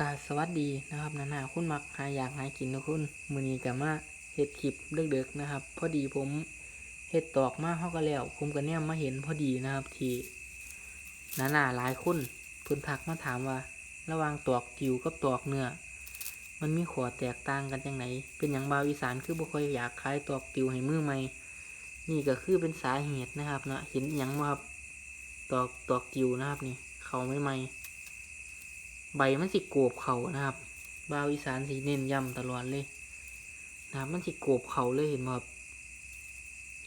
กาสวัสดีนะครับนานาคุณมักหาอยากหากินทุกคนมือนี้กับมาเฮ็ดคลิปเดึกๆนะครับ พอดีผมเฮ็ดตอกมาเฮาก็แล้วผมก็เนี่ยมาเห็นพอดีนะครับ ที่นานาหลายคนเพิ่นทักมาถามว่า ระหว่างตอกจิ๋วกับตอกเนื้อมันมีขอแตกต่างกันจังไหนเป็นอย่างบาวอีสานคือบ่ค่อยอยากขายตอกจิ๋วให้มือใหม่นี่ก็คือเป็นสาเหตุนะครับเนาะเห็นหยังบ่ครับตอกตอกจิ๋วนะครับนี่เขาไม่ใหม่ ใบมันสิโกบเขานะครับบาวอีสานสีเน้นย้ำตลอดเลยนะครับมันสิโกบเขาเลยเห็นไหมครับ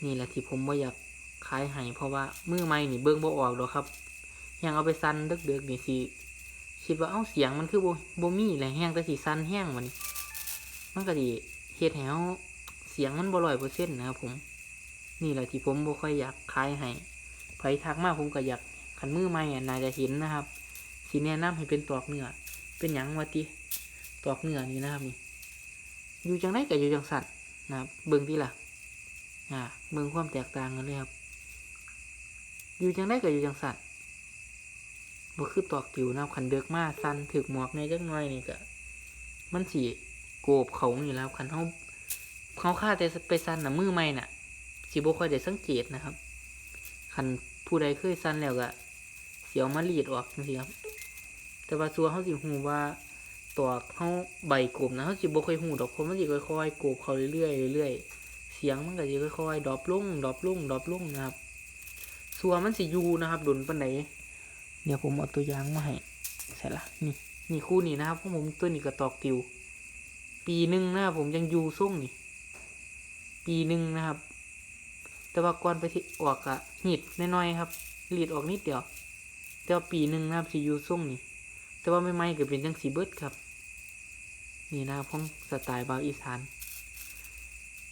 นี่แหละที่ผมว่าอยากขายให้เพราะว่ามือไม้นี่เบิ้งบ่ออกดอกครับ ยังเอาไปซันเด็กๆนี่สิคิดว่าเอ้าเสียงมันคือโบโบมี่แหละแห้งแต่สีซันแห้งมันนี่มันก็ดีเฮ็ดให้เฮาเสียงมันบ่ร้อยเปอร์เซ็นต์นะครับผม นี่แหละที่ผมบ่ค่อยอยากขายให้ไผทักมาผมก็อยากขันมือไม้อ่น่าจะเห็นนะครับ สีแนะนำให้เป็นตอกเนื้อเป็นหยังวะติตอกเนื้อนี่นะครับนี่อยู่จังได้กับอยู่จังสัตว์นะครับเบิ่งที่ล่ะอ่าเบิ่งความแตกต่างกันเลยครับ อยู่จังได้กับอยู่จังสัตว์บ่คือตอกติวนะครับขันเดือกมาสันถึกหมวกในจักหน่อยนี่ก็มันสีโกบเขานี่แล้วขันเขาเขาฆ่าแต่ไปสันน่ะมือไม่น่ะสิบ่ค่อยได้สังเกตนะครับขันผู้ใดเคยสันแล้วก็เสียวมารีดออกจังซี่ครับ แต่ว่าซัวเขาสิหูว่าตอกเขาใบกลมนะเขาสิบ่ค่อยหูดอกเพราะมันสิค่อยๆกลบเขาเรื่อยๆเรื่อยๆเสียงมันก็สิค่อยๆดรอปลงดรอปลงดรอปลงนะครับซัวมันสิอยู่นะครับดุนปานใดเดี๋ยวผมเอาตัวอย่างมาให้ใส่ละนี่นี่คู่นี้นะครับเพราะผมตัวนี้ก็ตอกติว ปีหนึ่งนะครับผมยังอยู่ส่งนี่ ปีหนึ่งนะครับ แต่ว่าก่อนไปที่ออกอะหิดน้อยๆครับรีดออกนิดเดียวแต่ว่าปีหนึ่งนะครับสียูส่งนี่ แต่ว่าไม่ไม่ก็เป็นจังสีเบิดครับ นี่นะครับของสไตล์บาวอีสาน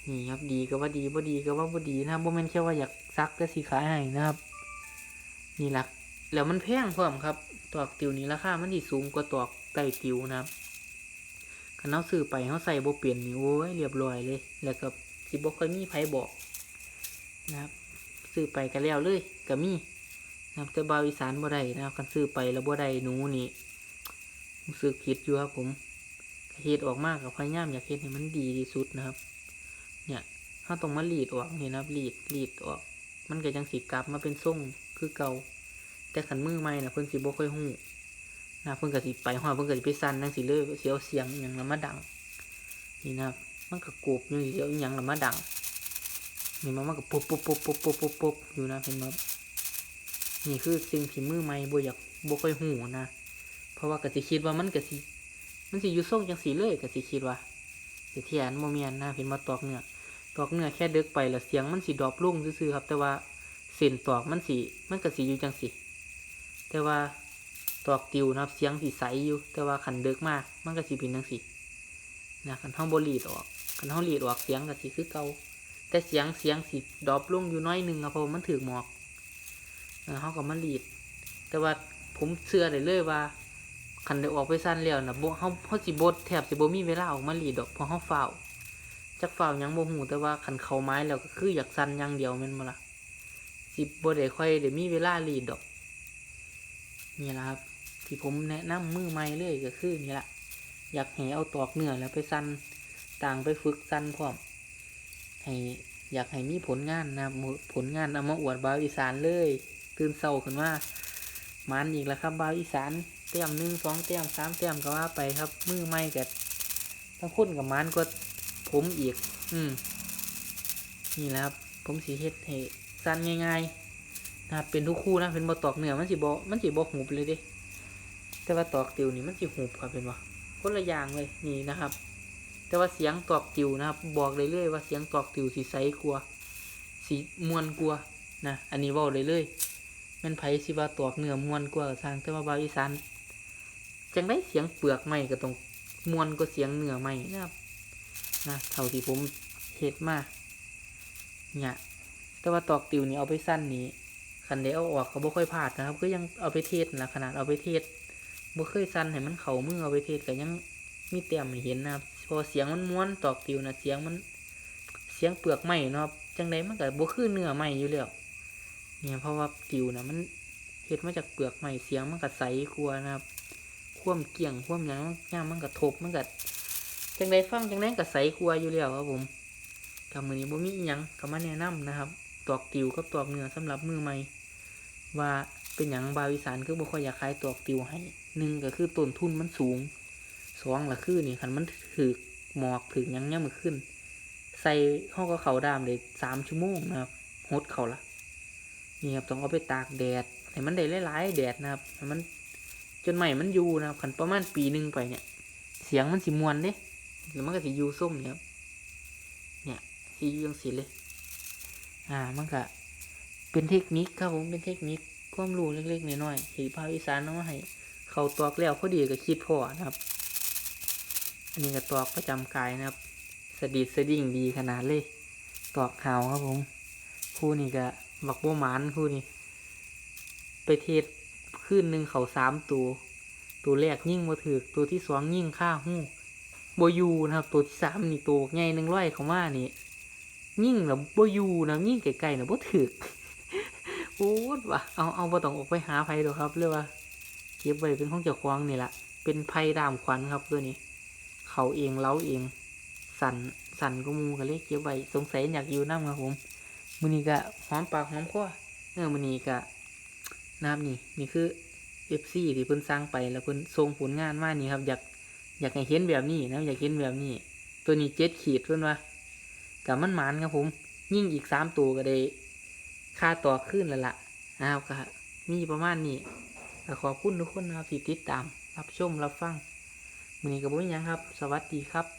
นี่ครับดีก็ว่าดีบ่ดีก็ว่าบ่ดีนะครับบ่แม่นแค่ว่าอยากซักก็สีขายให้นะครับ นี่หละแล้วมันแพงเพร้อมครับ ตอกติวนี่ราคามันสิสูงกว่าตอกไก่ติวนะครับคันเอาซื้อไปเขาใส่โบเปลี่ยนนี่โอ้ยเรียบร้อยเลย แล้วก็สิบ่ค่อยมีไผบอกนะครับ ซื้อไปก็แล้วเลยก็มีนะครับแต่บาวอีสานบ่ได้นะครับคันซื้อไปแล้วบ่ได้หนูนี่ รู้สึกผิดอยู่ครับผมเฮ็ดออกมากกับพยายามอยากเฮ็ดให้มันดีที่สุดนะครับ เนี่ยถ้าต้องมารีดออกนี่นะครับรีดรีดออก มันก็ยังสิกลับมาเป็นทรงคือเก่า แต่ขันมือใหม่นะเพิ่นสิบ่ค่อยฮู้นะเพิ่นก็สิไปฮอดเพิ่นก็สิไปสั่นจังสิเลยเสียวเสียงอหยังละมาดัง นี่นะครับมันก็กรูบอยู่เสียวอหยังละมาดังนี่มันมันก็ปุ๊บปุ๊บปุ๊บปุ๊บปุ๊บปุ๊บปุ๊บอยู่นะเห็นไหมนี่คือสิ่งที่มือใหม่บ่อยากบ่ค่อยหูนะ เพราะว่ากสิคิดว่ามันกสิมันสิอยู่ทรงจังสีเลยกสิคิดว่าสิเทียนโมเมียนนะเห็นมาตอกเนื้อตอกเนื้อแค่เดึกไปแล้วเสียงมันสิดรอปลุ่งซื่อๆครับ แต่ว่าเส้นตอกมันสิมันกสิอยู่จังสีแต่ว่าตอกติวนะครับเสียงสิใสอยู่ แต่ว่าขันเดึกมากมันกสิเป็นจังสีนะขันห้องบรีดออกขันห้องรีดออกเสียงกสิคือเก่าแต่เสียงเสียงสิดรอปลุ่งอยู่น้อยหนึงครับเพราะมันถือหมอกเออเขาก็มารีด แต่ว่าผมเชื่อได้เลยว่า คันได้ออกไปสั้นแล้วนะบ่เขาเขาสิบดแทบสิบ่มีเวลาออกมารีดดอกเพราะเขาเฝ้าวจักเฝ้าวหยังบ่ฮู้แต่ว่าคันเข้าไม้แล้วก็คืออยากสั้นอย่างเดียวแม่นบ่ล่ะสิบ่ได้ค่อยได้มีเวลารีดดอก นี่ล่ะครับ ที่ผมแนะนำมือใหม่เลยก็คือนี่ล่ะอยากให้เอาตอกเนื้อแล้วไปสั้นต่างไปฝึกสั้นพร้อมให้อยากให้มีผลงานนะผลงานเอามาอวดบาวอีสานเลย ตื่นเศร้าขึ้นว่ามันอีกแล้วครับบาวอีสาน เตี้ยมหนึ่งสองเตี้ยมสามเตี้ยมก็ว่าไปครับ มือไม่กับทั้งคุณกับมันก็ผมอีก อืม นี่แหละครับ ผมสีเฮ็ดให้สั้นง่ายๆนะเป็นทุกคู่นะ เป็นบอตอกเหนือมันสีบอมันสีบอหูบเลยด้แต่ว่าตอกติวนี่มันสีหูบครับเป็นว่าคนละอย่างเลยนี่นะครับ แต่ว่าเสียงตอกติวนะครับ บอกเลยเลยว่าเสียงตอกติวสีใสกลัวสีมวนกลัวนะ อันนี้เว่าเลยเลยมันไผสิว่าตอกเนื้อมวนกว่าสร้างแต่ว่าบาอีสาน จังได้เสียงเปลือกไม้ก็ต้องมวนกว่าเสียงเนื้อไม้นะครับนะเท่าที่ผมเฮ็ดมาเนี่ยแต่ว่าตอกติวนี่เอาไปสั้นนี้คันได้เอาออกก็บ่ค่อยพลาดนะครับ ก็ยังเอาไปเทศนะขนาดเอาไปเทศบ่เคยสั้นให้มันเข่ามือเอาไปเทศก็ยังมีเต็มเห็นนะครับ พอเสียงมันม้วนตอกติวนะเสียงมันเสียงเปลือกไม้นะครับจังใดมันก็บ่คือเนื้อไม้อยู่แล้วเนี่ยเพราะว่าติวนะมันเฮ็ดมาจากเปลือกไม้เสียงมันก็ใสกว่านะครับ ความเกี่ยงความหยังย่ามมันกระทบมันก็จังไดฟังจังไดก็ใสครัวอยู่แล้วครับผมกับมือนี้บ่มีอิหยังก็มาแนะนํนะครับตอกติวกับตอกเนื้อสำหรับมือใหม่ว่าเป็นหยังบาวอีสานคือบ่ค่อยอยากขายตอกติวให้หนึ่งก็คือต้นทุนมันสูงสองละคือนี่คันมันถึกหมอกถึกยังย่ำมือขึ้น ใส่ห้องก็เขาดามเลยสามชั่วโมงนะครับหดเขาละนี่ครับต้องเอาไปตากแดดให้มันได้หลายๆแดดนะครับให้มัน จนใหม่มันอยู่นะครับคันประมาณปีหนึ่งไปเนี่ย เสียงมันสิมวนเด้แล้วมันก็สิอยู่ส้มเนี่ยครับเนี่ยสิอยู่ยังสิเลย อ่ามันก็เป็นเทคนิคครับผมเป็นเทคนิคความรู้เล็กๆน้อยๆที่ภาคอีสานเอามาให้ เขาตอกแล้วพอดีก็คิดพอนะครับ อันนี้ก็ตอกประจำกายนะครับสะดิดสะดิ่งดีขนาดเลย ตอกหาครับผมคู่นี้ก็บักบัวหมานคู่นี้ไปเทศ ขึ้นหนึ่งเขาสามตัว ตัวแรกยิ่งมาถือตัวที่สองยิ่งฆ่าหู้โบอยูนะครับ ตัวที่สามนี่ตัวใหญ่หนึ่งร้อยเขาว่านี่ยิ่งนะโบอยูนะยิ่งไกลๆนะโบถือโอ้ดว่ะเอาเอาบ่ต้องออกไปหาไผดอกครับเรียกว่าเก็บไว้เป็นของเจ้าของนี่แหละเป็นไผ่ดามขวัญครับตัวนี้ เขาเองเล้าเอง สั่นสั่นก็มูกันเลยเก็บไว้สงสัยอยากอยู่น้ำครับผมมือนี้ก็หอมปากหอมคอเออมือนี้ก็ น้ำนี่นี่คือเอฟซีที่เพิ่นสร้างไปแล้วเพิ่นส่งผลงานมานี่ครับ อยากอยากให้เห็นแบบนี้นะอยากเห็นแบบนี้ ตัวนี้เจ็ดขีดเพิ่นว่ากับมันหมานครับผม ยิ่งอีกสามตัวก็ได้ค่าต่อขึ้นแล้วล่ะนะครับก็มีประมาณนี้ขอบคุณทุกคนนะครับที่ติดตาม รับชมรับฟังมือนี้กับบุญยังครับ สวัสดีครับ